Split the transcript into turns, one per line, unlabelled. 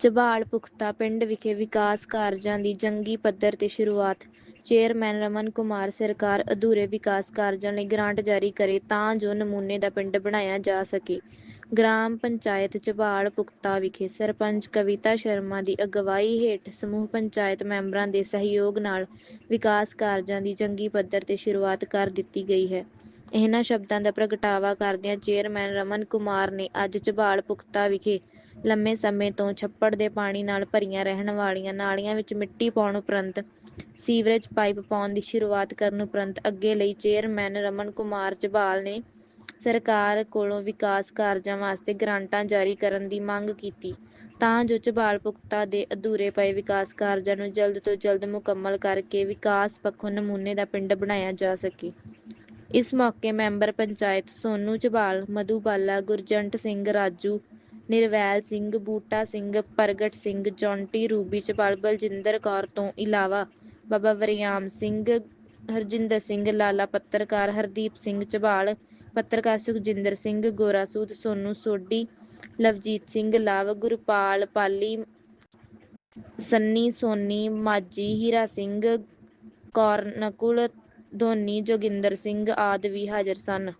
ਝਬਾਲ ਪੁਖਤਾ ਪਿੰਡ ਵਿਖੇ ਵਿਕਾਸ ਕਾਰਜਾਂ ਦੀ ਜੰਗੀ ਪੱਧਰ ਤੇ ਸ਼ੁਰੂਆਤ। ਚੇਅਰਮੈਨ ਰਮਨ ਕੁਮਾਰ ਸਰਕਾਰ ਅਧੂਰੇ ਵਿਕਾਸ ਕਾਰਜਾਂ ਲਈ ਗਰਾਂਟ ਜਾਰੀ ਕਰੇ ਤਾਂ ਜੋ ਨਮੂਨੇ ਦਾ ਪਿੰਡ ਬਣਾਇਆ ਜਾ ਸਕੇ। ਗ੍ਰਾਮ ਪੰਚਾਇਤ ਝਬਾਲ ਪੁਖਤਾ ਵਿਖੇ ਸਰਪੰਚ ਕਵਿਤਾ ਸ਼ਰਮਾ ਦੀ ਅਗਵਾਈ ਹੇਠ ਸਮੂਹ ਪੰਚਾਇਤ ਮੈਂਬਰਾਂ ਦੇ ਸਹਿਯੋਗ ਨਾਲ ਵਿਕਾਸ ਕਾਰਜਾਂ ਦੀ ਜੰਗੀ ਪੱਧਰ ਤੇ ਸ਼ੁਰੂਆਤ ਕਰ ਦਿੱਤੀ ਗਈ ਹੈ। ਇਹਨਾਂ ਸ਼ਬਦਾਂ ਦਾ ਪ੍ਰਗਟਾਵਾ ਕਰਦਿਆਂ ਚੇਅਰਮੈਨ ਰਮਨ ਕੁਮਾਰ ਨੇ ਅੱਜ ਝਬਾਲ ਪੁਖਤਾ ਵਿਖੇ ਲੰਮੇ ਸਮੇਂ ਤੋਂ ਛੱਪੜ ਦੇ ਪਾਣੀ ਨਾਲ ਭਰੀਆਂ ਰਹਿਣ ਵਾਲੀਆਂ ਨਾਲੀਆਂ ਵਿੱਚ ਮਿੱਟੀ ਪਾਉਣ ਉਪਰੰਤ ਸੀਵਰੇਜ ਪਾਈਪ ਪਾਉਣ ਦੀ ਸ਼ੁਰੂਆਤ ਕਰਨ ਉਪਰੰਤ ਅੱਗੇ ਲਈ ਚੇਅਰਮੈਨ ਰਮਨ ਕੁਮਾਰ ਝਬਾਲ ਨੇ ਸਰਕਾਰ ਕੋਲੋਂ ਵਿਕਾਸ ਕਾਰਜਾਂ ਵਾਸਤੇ ਗਰਾਂਟਾਂ ਜਾਰੀ ਕਰਨ ਦੀ ਮੰਗ ਕੀਤੀ। ਤਾਂ ਜੋ ਝਬਾਲ ਪੁਖਤਾ ਦੇ ਅਧੂਰੇ ਪਏ ਵਿਕਾਸ ਕਾਰਜਾਂ ਨੂੰ ਜਲਦ ਤੋਂ ਜਲਦ ਮੁਕੰਮਲ ਕਰਕੇ ਵਿਕਾਸ ਪੱਖੋਂ ਨਮੂਨੇ ਦਾ ਪਿੰਡ ਬਣਾਇਆ ਜਾ ਸਕੇ। ਇਸ ਮੌਕੇ ਮੈਂਬਰ ਪੰਚਾਇਤ ਸੋਨੂ ਝਬਾਲ ਮਧੂ ਬਾਲਾ, ਗੁਰਜੰਟ ਸਿੰਘ, ਰਾਜੂ ਨਿਰਵੈਲ ਸਿੰਘ, ਬੂਟਾ ਸਿੰਘ, ਪ੍ਰਗਟ ਸਿੰਘ, ਜੌਂਟੀ, ਰੂਬੀ ਚਪਾਲ ਬਲਜਿੰਦਰ ਕੌਰ ਤੋਂ ਇਲਾਵਾ ਬਾਬਾ ਵਰਿਆਮ ਸਿੰਘ, ਹਰਜਿੰਦਰ ਸਿੰਘ, ਲਾਲਾ ਪੱਤਰਕਾਰ, ਹਰਦੀਪ ਸਿੰਘ ਝਬਾਲ, ਪੱਤਰਕਾਰ ਸੁਖਜਿੰਦਰ ਸਿੰਘ ਗੋਰਾਸੂਦ ਸੋਨੂ ਸੋਢੀ, ਲਵਜੀਤ ਸਿੰਘ ਲਵ, ਗੁਰਪਾਲ ਪਾਲੀ, ਸੰਨੀ ਸੋਨੀ, ਮਾਝੀ ਹੀਰਾ ਸਿੰਘ ਕੌਰ ਨਕੁਲ ਧੋਨੀ, ਜੋਗਿੰਦਰ ਸਿੰਘ ਆਦਿ ਵੀ ਹਾਜ਼ਰ ਸਨ।